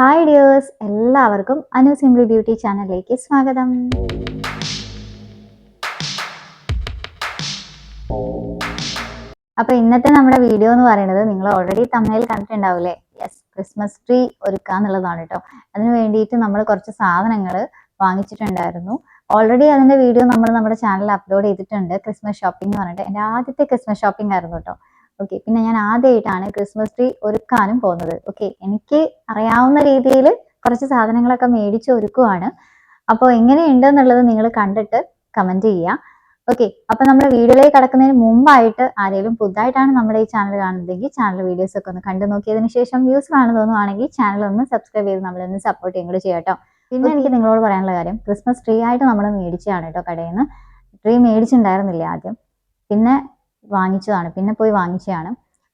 Hi dears എല്ലാവർക്കും Anu simply beauty ചാനലിലേക്ക് സ്വാഗതം. അപ്പോൾ ഇന്നത്തെ നമ്മുടെ വീഡിയോ എന്ന് പറയുന്നത് നിങ്ങൾ ഓൾറെഡി തമിഴിൽ കണ്ടിട്ടുണ്ടാവില്ലേ? യെസ് ക്രിസ്മസ് ട്രീ ഒരുക്കുക എന്നുള്ളതാണ് കേട്ടോ അതിന് വേണ്ടിയിട്ട് നമ്മൾ കുറച്ച് സാധനങ്ങൾ വാങ്ങിച്ചിട്ടുണ്ടായിരുന്നു. ഓൾറെഡി അതിന്റെ വീഡിയോ നമ്മൾ നമ്മുടെ ചാനലിൽ അപ്ലോഡ് ചെയ്തിട്ടുണ്ട്. ക്രിസ്മസ് ഷോപ്പിംഗ് എന്ന് പറഞ്ഞിട്ട്. എന്റെ ആദ്യത്തെ ക്രിസ്മസ് ഷോപ്പിംഗ് ആയിരുന്നു കേട്ടോ ഓക്കെ പിന്നെ ഞാൻ ആദ്യമായിട്ടാണ് ക്രിസ്മസ് ട്രീ ഒരുക്കാനും പോകുന്നത്. ഓക്കെ എനിക്ക് അറിയാവുന്ന രീതിയിൽ കുറച്ച് സാധനങ്ങളൊക്കെ മേടിച്ച് ഒരുക്കുവാണ്. അപ്പോൾ എങ്ങനെയുണ്ട് എന്നുള്ളത് നിങ്ങൾ കണ്ടിട്ട് കമന്റ് ചെയ്യുക. ഓക്കെ അപ്പൊ നമ്മുടെ വീഡിയോയിലേക്ക് കടക്കുന്നതിന് മുമ്പായിട്ട് ആരെങ്കിലും പുതുതായിട്ടാണ് നമ്മുടെ ഈ ചാനൽ കാണുന്നതെങ്കിൽ ചാനൽ വീഡിയോസ് ഒക്കെ ഒന്ന് കണ്ടു നോക്കിയതിന് ശേഷം യൂസ്ഫുൾ ആണ് തോന്നുവാണെങ്കിൽ ചാനൽ ഒന്ന് സബ്സ്ക്രൈബ് ചെയ്ത് നമ്മളൊന്ന് സപ്പോർട്ട് ചെയ്യും കൂടി ചെയ്യാം കേട്ടോ പിന്നെ എനിക്ക് നിങ്ങളോട് പറയാനുള്ള കാര്യം ക്രിസ്മസ് ട്രീ ആയിട്ട് നമ്മൾ മേടിച്ചതാണ് കേട്ടോ കടയിൽ നിന്ന് ട്രീ മേടിച്ചിട്ടുണ്ടായിരുന്നില്ല ആദ്യം? പിന്നെ വാങ്ങിച്ചതാണ്. പിന്നെ പോയി വാങ്ങിച്ചതാണ്.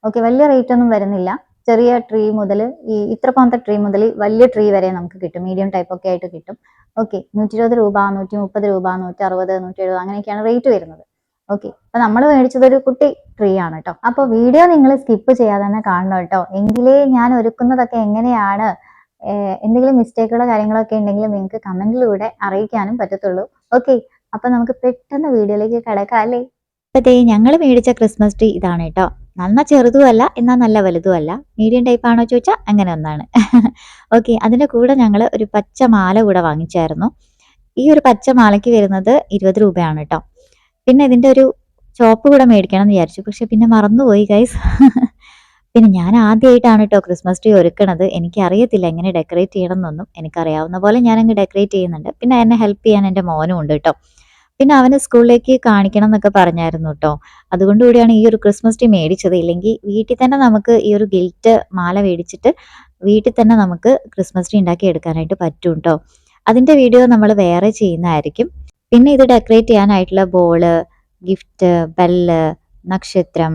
ഓക്കെ വലിയ റേറ്റ് ഒന്നും വരുന്നില്ല. ചെറിയ ട്രീ മുതൽ ഈ ഇത്ര പോലത്തെ ട്രീ മുതൽ വലിയ ട്രീ വരെ നമുക്ക് കിട്ടും. മീഡിയം ടൈപ്പ് ഒക്കെ ആയിട്ട് കിട്ടും. ഓക്കെ നൂറ്റി ഇരുപത് രൂപ നൂറ്റി മുപ്പത് രൂപ നൂറ്റി അറുപത് നൂറ്റി എഴുപത് അങ്ങനെയൊക്കെയാണ് റേറ്റ് വരുന്നത്. ഓക്കെ അപ്പൊ നമ്മൾ മേടിച്ചത് ഒരു കുട്ടി ട്രീ ആണ് കേട്ടോ. അപ്പോൾ വീഡിയോ നിങ്ങൾ സ്കിപ്പ് ചെയ്യാതെ തന്നെ കാണണം കേട്ടോ. എങ്കിലേ ഞാൻ ഒരുക്കുന്നതൊക്കെ എങ്ങനെയാണ്? എന്തെങ്കിലും മിസ്റ്റേക്കുകളോ കാര്യങ്ങളൊക്കെ ഉണ്ടെങ്കിൽ നിങ്ങൾക്ക് കമന്റിലൂടെ അറിയിക്കാനും പറ്റത്തുള്ളൂ. ഓക്കെ അപ്പൊ നമുക്ക് പെട്ടെന്ന് വീഡിയോയിലേക്ക് കിടക്കാം അല്ലേ? ഇപ്പത്തേ ഞങ്ങൾ മേടിച്ച ക്രിസ്മസ് ട്രീ ഇതാണ് കേട്ടോ. നന്ന ചെറുതുമല്ല എന്നാൽ നല്ല വലുതുമല്ല. മീഡിയം ടൈപ്പ് ആണോ ചോദിച്ചാൽ അങ്ങനെ ഒന്നാണ്. ഓക്കെ അതിന്റെ കൂടെ ഞങ്ങൾ ഒരു പച്ച മാല കൂടെ വാങ്ങിച്ചായിരുന്നു. ഈ ഒരു പച്ച മാലയ്ക്ക് വരുന്നത് ഇരുപത് രൂപയാണ് കേട്ടോ. പിന്നെ ഇതിന്റെ ഒരു ചോപ്പ് കൂടെ മേടിക്കണം എന്ന് വിചാരിച്ചു. പക്ഷെ പിന്നെ മറന്നുപോയി ഗൈസ് പിന്നെ ഞാൻ ആദ്യമായിട്ടാണ് കേട്ടോ ക്രിസ്മസ് ട്രീ ഒരുക്കണത്. എനിക്കറിയത്തില്ല എങ്ങനെ ഡെക്കറേറ്റ് ചെയ്യണം എന്നൊന്നും എനിക്കറിയാവുന്ന പോലെ ഞാൻ അങ്ങ് ഡെക്കറേറ്റ് ചെയ്യുന്നുണ്ട്. പിന്നെ എന്നെ ഹെൽപ്പ് ചെയ്യാൻ എന്റെ മോനും ഉണ്ട് കേട്ടോ. പിന്നെ അവനെ സ്കൂളിലേക്ക് കാണിക്കണം എന്നൊക്കെ പറഞ്ഞായിരുന്നു കേട്ടോ അതുകൊണ്ട് കൂടിയാണ് ഈ ഒരു ക്രിസ്മസ് ട്രീ മേടിച്ചത്. ഇല്ലെങ്കിൽ വീട്ടിൽ തന്നെ നമുക്ക് ഈ ഒരു ഗിൽറ്റ് മാല മേടിച്ചിട്ട് വീട്ടിൽ തന്നെ നമുക്ക് ക്രിസ്മസ് ട്രീ ഉണ്ടാക്കി എടുക്കാനായിട്ട് പറ്റും കേട്ടോ അതിന്റെ വീഡിയോ നമ്മൾ വേറെ ചെയ്യുന്നതായിരിക്കും. പിന്നെ ഇത് ഡെക്കറേറ്റ് ചെയ്യാനായിട്ടുള്ള ബോൾ ഗിഫ്റ്റ് ബെല്ല് നക്ഷത്രം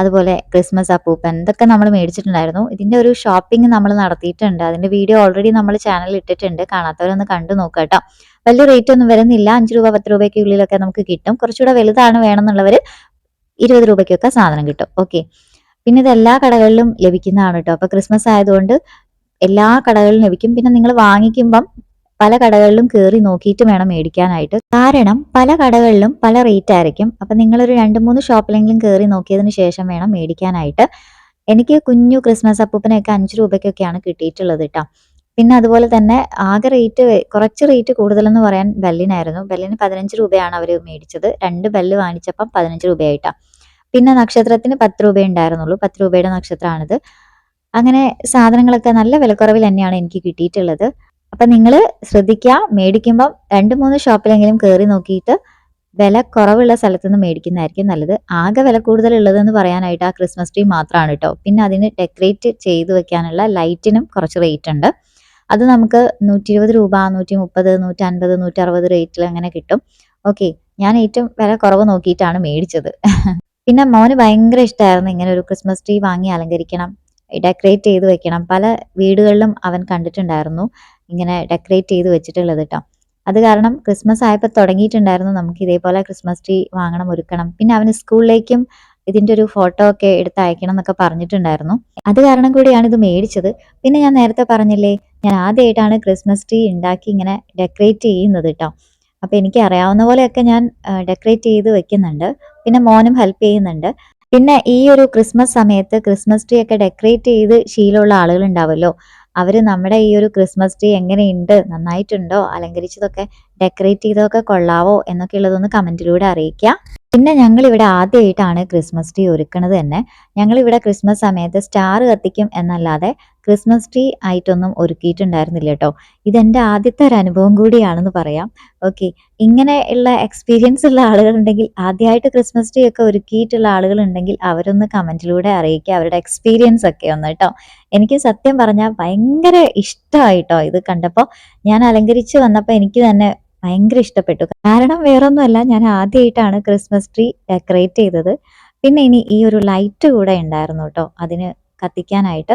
അതുപോലെ ക്രിസ്മസ് അപ്പൂപ്പൻ ഇതൊക്കെ നമ്മൾ മേടിച്ചിട്ടുണ്ടായിരുന്നു. ഇതിന്റെ ഒരു ഷോപ്പിംഗ് നമ്മൾ നടത്തിയിട്ടുണ്ട്. അതിന്റെ വീഡിയോ ഓൾറെഡി നമ്മൾ ചാനലിൽ ഇട്ടിട്ടുണ്ട്. കാണാത്തവരൊന്ന് കണ്ടു നോക്കുക കേട്ടോ. വലിയ റേറ്റ് ഒന്നും വരുന്നില്ല. അഞ്ച് രൂപ പത്ത് രൂപയ്ക്ക് ഉള്ളിലൊക്കെ നമുക്ക് കിട്ടും. കുറച്ചുകൂടെ വലുതാണ് വേണമെന്നുള്ളവർ ഇരുപത് രൂപയ്ക്കൊക്കെ സാധനം കിട്ടും. ഓക്കെ പിന്നെ ഇത് എല്ലാ കടകളിലും ലഭിക്കുന്നതാണ് കേട്ടോ. അപ്പോൾ ക്രിസ്മസ് ആയതുകൊണ്ട് എല്ലാ കടകളിലും ലഭിക്കും. പിന്നെ നിങ്ങൾ വാങ്ങിക്കുമ്പം പല കടകളിലും കയറി നോക്കിയിട്ട് വേണം മേടിക്കാനായിട്ട്. കാരണം പല കടകളിലും പല റേറ്റ് ആയിരിക്കും. അപ്പം നിങ്ങളൊരു രണ്ട് മൂന്ന് ഷോപ്പിലെങ്കിലും കയറി നോക്കിയതിന് ശേഷം വേണം മേടിക്കാനായിട്ട്. എനിക്ക് കുഞ്ഞു ക്രിസ്മസ് അപ്പൂപ്പനെയൊക്കെ അഞ്ച് രൂപയ്ക്കൊക്കെയാണ് കിട്ടിയിട്ടുള്ളത് കേട്ടോ പിന്നെ അതുപോലെ തന്നെ ആകെ റേറ്റ് കുറച്ച് റേറ്റ് കൂടുതലെന്ന് പറയാൻ ബെല്ലിനായിരുന്നു. ബെല്ലിന് പതിനഞ്ച് രൂപയാണ് അവർ മേടിച്ചത്. രണ്ട് ബെല്ല് വാങ്ങിച്ചപ്പം പതിനഞ്ച് രൂപയായിട്ടാണ് പിന്നെ നക്ഷത്രത്തിന് പത്ത് രൂപ ഉണ്ടായിരുന്നുള്ളൂ. പത്ത് രൂപയുടെ നക്ഷത്രമാണിത്. അങ്ങനെ സാധനങ്ങളൊക്കെ നല്ല വിലക്കുറവിൽ തന്നെയാണ് എനിക്ക് കിട്ടിയിട്ടുള്ളത്. അപ്പൊ നിങ്ങൾ ശ്രദ്ധിക്കുക മേടിക്കുമ്പം രണ്ട് മൂന്ന് ഷോപ്പിലെങ്കിലും കയറി നോക്കിയിട്ട് വില കുറവുള്ള സ്ഥലത്ത് നിന്ന് മേടിക്കുന്നതായിരിക്കും നല്ലത്. ആകെ വില കൂടുതലുള്ളതെന്ന് പറയാനായിട്ട് ആ ക്രിസ്മസ് ട്രീ മാത്രമാണ് കേട്ടോ പിന്നെ അതിന് ഡെക്കറേറ്റ് ചെയ്ത് വെക്കാനുള്ള ലൈറ്റിനും കുറച്ച് റേറ്റ് ഉണ്ട്. അത് നമുക്ക് നൂറ്റി ഇരുപത് രൂപ നൂറ്റി മുപ്പത് നൂറ്റി അൻപത് നൂറ്റി അറുപത് റേറ്റിൽ അങ്ങനെ കിട്ടും. ഓക്കെ ഞാൻ ഏറ്റവും വില കുറവ് നോക്കിയിട്ടാണ് മേടിച്ചത്. പിന്നെ മോന് ഭയങ്കര ഇഷ്ടമായിരുന്നു ഇങ്ങനെ ഒരു ക്രിസ്മസ് ട്രീ വാങ്ങി അലങ്കരിക്കണം ഡെക്കറേറ്റ് ചെയ്ത് വെക്കണം. പല വീടുകളിലും അവൻ കണ്ടിട്ടുണ്ടായിരുന്നു. ഇങ്ങനെ ഡെക്കറേറ്റ് ചെയ്ത് വെച്ചിട്ടുള്ളത് കേട്ടോ അത് കാരണം ക്രിസ്മസ് ആയപ്പോൾ തുടങ്ങിയിട്ടുണ്ടായിരുന്നു. നമുക്ക് ഇതേപോലെ ക്രിസ്മസ് ട്രീ വാങ്ങണം ഒരുക്കണം. പിന്നെ അവന് സ്കൂളിലേക്കും ഇതിന്റെ ഒരു ഫോട്ടോ ഒക്കെ എടുത്ത് അയക്കണം എന്നൊക്കെ പറഞ്ഞിട്ടുണ്ടായിരുന്നു. അത് കാരണം കൂടിയാണ് ഇത് മേടിച്ചത്. പിന്നെ ഞാൻ നേരത്തെ പറഞ്ഞില്ലേ ഞാൻ ആദ്യമായിട്ടാണ് ക്രിസ്മസ് ട്രീ ഉണ്ടാക്കി ഇങ്ങനെ ഡെക്കറേറ്റ് ചെയ്യുന്നത് കേട്ടോ അപ്പം എനിക്ക് അറിയാവുന്ന പോലെയൊക്കെ ഞാൻ ഡെക്കറേറ്റ് ചെയ്ത് വെക്കുന്നുണ്ട്. പിന്നെ മോനും ഹെൽപ്പ് ചെയ്യുന്നുണ്ട്. പിന്നെ ഈ ഒരു ക്രിസ്മസ് സമയത്ത് ക്രിസ്മസ് ട്രീ ഒക്കെ ഡെക്കറേറ്റ് ചെയ്ത് ശീലമുള്ള ആളുകൾ ഉണ്ടാവുമല്ലോ അവർ നമ്മുടെ ഈ ഒരു ക്രിസ്മസ് ട്രീ എങ്ങനെയുണ്ട്? നന്നായിട്ടുണ്ടോ? അലങ്കരിച്ചതൊക്കെ ഡെക്കറേറ്റ് ചെയ്തതൊക്കെ കൊള്ളാവോ? എന്നൊക്കെ ഉള്ളതൊന്ന് കമന്റിലൂടെ അറിയിക്കുക പിന്നെ ഞങ്ങൾ ഇവിടെ ആദ്യമായിട്ടാണ് ക്രിസ്മസ് ട്രീ ഒരുക്കുന്നത് തന്നെ. ഞങ്ങൾ ഇവിടെ ക്രിസ്മസ് സമയത്ത് സ്റ്റാർ കത്തിക്കും എന്നല്ലാതെ ക്രിസ്മസ് ട്രീ ആയിട്ടൊന്നും ഒരുക്കിയിട്ടുണ്ടായിരുന്നില്ല കേട്ടോ ഇതെന്റെ ആദ്യത്തെ ഒരു അനുഭവം കൂടിയാണെന്ന് പറയാം. ഓക്കെ ഇങ്ങനെ ഉള്ള എക്സ്പീരിയൻസ് ഉള്ള ആളുകളുണ്ടെങ്കിൽ ആദ്യമായിട്ട് ക്രിസ്മസ് ട്രീ ഒക്കെ ഒരുക്കിയിട്ടുള്ള ആളുകളുണ്ടെങ്കിൽ അവരൊന്ന് കമന്റിലൂടെ അറിയിക്കുക അവരുടെ എക്സ്പീരിയൻസ് ഒക്കെ ഒന്ന് കേട്ടോ എനിക്ക് സത്യം പറഞ്ഞാൽ ഭയങ്കര ഇഷ്ടമായിട്ടോ ഇത് കണ്ടപ്പോൾ ഞാൻ അലങ്കരിച്ച് വന്നപ്പോൾ എനിക്ക് തന്നെ ഭയങ്കര ഇഷ്ടപ്പെട്ടു. കാരണം വേറൊന്നുമല്ല ഞാൻ ആദ്യമായിട്ടാണ് ക്രിസ്മസ് ട്രീ ഡെക്കറേറ്റ് ചെയ്തത്. പിന്നെ ഇനി ഈ ഒരു ലൈറ്റ് കൂടെ ഉണ്ടായിരുന്നു കേട്ടോ അതിന് കത്തിക്കാനായിട്ട്.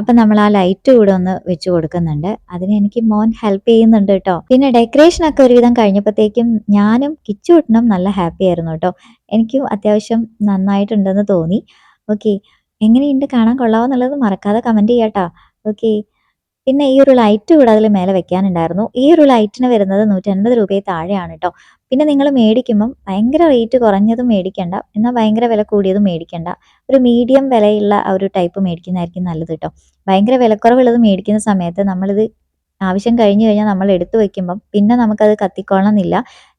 അപ്പൊ നമ്മൾ ആ ലൈറ്റ് കൂടെ ഒന്ന് വെച്ച് കൊടുക്കുന്നുണ്ട്. അതിന് എനിക്ക് മോൻ ഹെൽപ്പ് ചെയ്യുന്നുണ്ട് കേട്ടോ പിന്നെ ഡെക്കറേഷൻ ഒക്കെ ഒരുവിധം കഴിഞ്ഞപ്പോഴത്തേക്കും ഞാനും കിച്ചുവിട്ടനും നല്ല ഹാപ്പി ആയിരുന്നു കേട്ടോ എനിക്കും അത്യാവശ്യം നന്നായിട്ടുണ്ടെന്ന് തോന്നി. ഓക്കെ എങ്ങനെയുണ്ട്? കാണാൻ കൊള്ളാവോ എന്നുള്ളത് മറക്കാതെ കമന്റ് ചെയ്യാട്ടോ. ഓക്കെ പിന്നെ ഈ ഒരു ലൈറ്റ് കൂടെ അതിൽ മേലെ വെക്കാനുണ്ടായിരുന്നു. ഈ ഒരു ലൈറ്റിന് വരുന്നത് നൂറ്റൻപത് രൂപയെ താഴെയാണ് കേട്ടോ പിന്നെ നിങ്ങൾ മേടിക്കുമ്പം ഭയങ്കര റേറ്റ് കുറഞ്ഞതും മേടിക്കണ്ട. എന്നാൽ ഭയങ്കര വില കൂടിയതും മേടിക്കണ്ട. ഒരു മീഡിയം വിലയുള്ള ഒരു ടൈപ്പ് മേടിക്കുന്നതായിരിക്കും നല്ലത് കേട്ടോ ഭയങ്കര വിലക്കുറവുള്ളത് മേടിക്കുന്ന സമയത്ത് നമ്മളിത് ആവശ്യം കഴിഞ്ഞു കഴിഞ്ഞാൽ നമ്മൾ എടുത്തു വെക്കുമ്പം പിന്നെ നമുക്കത് കത്തിക്കൊള്ളണമെന്നില്ല.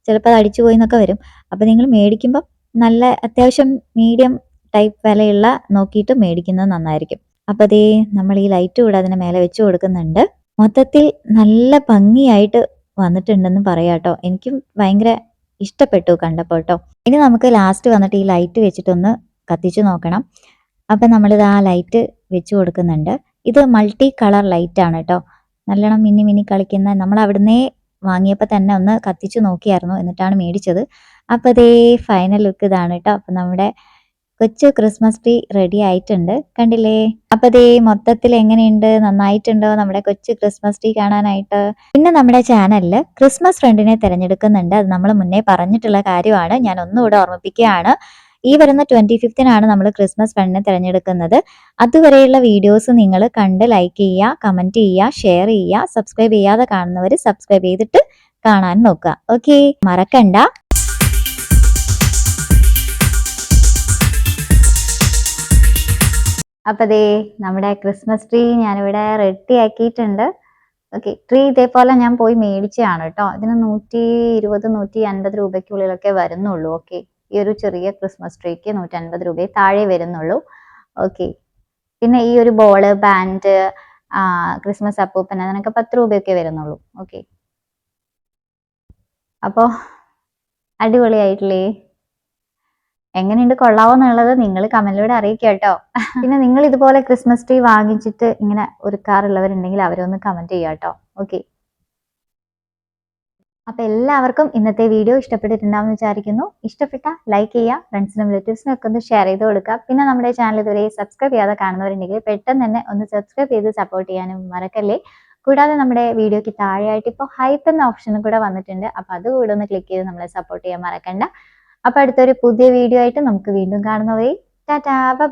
ചിലപ്പോൾ അത് അടിച്ചു പോയി എന്നൊക്കെ വരും. അപ്പം നിങ്ങൾ മേടിക്കുമ്പം നല്ല അത്യാവശ്യം മീഡിയം ടൈപ്പ് വിലയുള്ള നോക്കിയിട്ട് മേടിക്കുന്നത് നന്നായിരിക്കും. അപ്പോൾ അതേ നമ്മൾ ഈ ലൈറ്റ് കൂടെ അതിന് മേലെ വെച്ച് കൊടുക്കുന്നുണ്ട്. മൊത്തത്തിൽ നല്ല ഭംഗിയായിട്ട് വന്നിട്ടുണ്ടെന്ന് പറയാം കേട്ടോ. എനിക്കും ഭയങ്കര ഇഷ്ടപ്പെട്ടു കണ്ടപ്പോൾ കേട്ടോ. ഇനി നമുക്ക് ലാസ്റ്റ് വന്നിട്ട് ഈ ലൈറ്റ് വെച്ചിട്ടൊന്ന് കത്തിച്ചു നോക്കണം. അപ്പം നമ്മളിത് ആ ലൈറ്റ് വെച്ച് കൊടുക്കുന്നുണ്ട്. ഇത് മൾട്ടി കളർ ലൈറ്റ് ആണ് കേട്ടോ. നല്ലോണം മിന്നി മിന്നി കളിക്കുന്ന നമ്മൾ അവിടുന്ന് വാങ്ങിയപ്പോൾ തന്നെ ഒന്ന് കത്തിച്ചു നോക്കിയായിരുന്നു എന്നിട്ടാണ് മേടിച്ചത്. അപ്പോൾ അതേ ഫൈനൽ ലുക്ക് ഇതാണ് കേട്ടോ. അപ്പം നമ്മുടെ കൊച്ചു ക്രിസ്മസ് ട്രീ റെഡി ആയിട്ടുണ്ട്. കണ്ടില്ലേ? അപ്പൊ ദേ മൊത്തത്തിൽ എങ്ങനെയുണ്ട്? നന്നായിട്ടുണ്ടോ നമ്മുടെ കൊച്ചു ക്രിസ്മസ് ട്രീ കാണാനായിട്ട്? പിന്നെ നമ്മുടെ ചാനലിൽ ക്രിസ്മസ് ഫ്രണ്ടിനെ തിരഞ്ഞെടുക്കുന്നുണ്ട്. അത് നമ്മൾ മുന്നേ പറഞ്ഞിട്ടുള്ള കാര്യമാണ്. ഞാൻ ഒന്നുകൂടെ ഓർമ്മിപ്പിക്കുകയാണ്. ഈ വരുന്ന ട്വന്റി ഫിഫ്തിനാണ് നമ്മൾ ക്രിസ്മസ് ഫ്രണ്ടിനെ തിരഞ്ഞെടുക്കുന്നത്. അതുവരെയുള്ള വീഡിയോസ് നിങ്ങൾ കണ്ട് ലൈക്ക് ചെയ്യുക കമന്റ് ചെയ്യുക ഷെയർ ചെയ്യുക സബ്സ്ക്രൈബ് ചെയ്യാതെ കാണുന്നവർ സബ്സ്ക്രൈബ് ചെയ്തിട്ട് കാണാൻ നോക്കുക. ഓക്കെ? മറക്കണ്ട. അപ്പൊ ദേ നമ്മുടെ ക്രിസ്മസ് ട്രീ ഞാനിവിടെ റെഡി ആക്കിയിട്ടുണ്ട്. ഓക്കെ ട്രീ ഇതേപോലെ ഞാൻ പോയി മേടിച്ചതാണ് കേട്ടോ. ഇതിന് നൂറ്റി ഇരുപത് നൂറ്റി അൻപത് രൂപയ്ക്കുള്ളിലൊക്കെ വരുന്നുള്ളൂ. ഓക്കെ ഈ ഒരു ചെറിയ ക്രിസ്മസ് ട്രീക്ക് നൂറ്റി അൻപത് രൂപയെ താഴെ വരുന്നുള്ളൂ. ഓക്കെ പിന്നെ ഈ ഒരു ബോൾ ബാൻഡ് ക്രിസ്മസ് അപ്പൂപ്പൻ അതിനൊക്കെ പത്ത് രൂപയൊക്കെ വരുന്നുള്ളൂ. ഓക്കെ അപ്പോൾ അടിപൊളിയായിട്ടില്ലേ? എങ്ങനെയുണ്ട് കൊള്ളാവോ എന്നുള്ളത് നിങ്ങൾ കമന്റിലൂടെ അറിയിക്കുക കേട്ടോ പിന്നെ നിങ്ങൾ ഇതുപോലെ ക്രിസ്മസ് ട്രീ വാങ്ങിച്ചിട്ട് ഇങ്ങനെ ഒരുക്കാറുള്ളവരുണ്ടെങ്കിൽ അവരൊന്ന് കമന്റ് ചെയ്യുക കേട്ടോ ഓക്കെ അപ്പൊ എല്ലാവർക്കും ഇന്നത്തെ വീഡിയോ ഇഷ്ടപ്പെട്ടിട്ടുണ്ടാവും വിചാരിക്കുന്നു. ഇഷ്ടപ്പെട്ട ലൈക്ക് ചെയ്യുക ഫ്രണ്ട്സിനും റിലേറ്റീവ്സിനും ഒക്കെ ഒന്ന് ഷെയർ ചെയ്ത് കൊടുക്കുക. പിന്നെ നമ്മുടെ ചാനൽ ഇതുവരെ സബ്സ്ക്രൈബ് ചെയ്യാതെ കാണുന്നവരുണ്ടെങ്കിൽ പെട്ടെന്ന് തന്നെ ഒന്ന് സബ്സ്ക്രൈബ് ചെയ്ത് സപ്പോർട്ട് ചെയ്യാനും മറക്കല്ലേ. കൂടാതെ നമ്മുടെ വീഡിയോക്ക് താഴെയായിട്ട് ഇപ്പോൾ ഹൈപ്പ് എന്ന ഓപ്ഷനും കൂടെ വന്നിട്ടുണ്ട്. അപ്പോൾ അത് കൂടെ ഒന്ന് ക്ലിക്ക് ചെയ്ത് നമ്മളെ സപ്പോർട്ട് ചെയ്യാൻ മറക്കണ്ട. അപ്പോൾ അടുത്തൊരു പുതിയ വീഡിയോ ആയിട്ട് നമുക്ക് വീണ്ടും കാണുന്നവരെ ടാറ്റാ ബൈ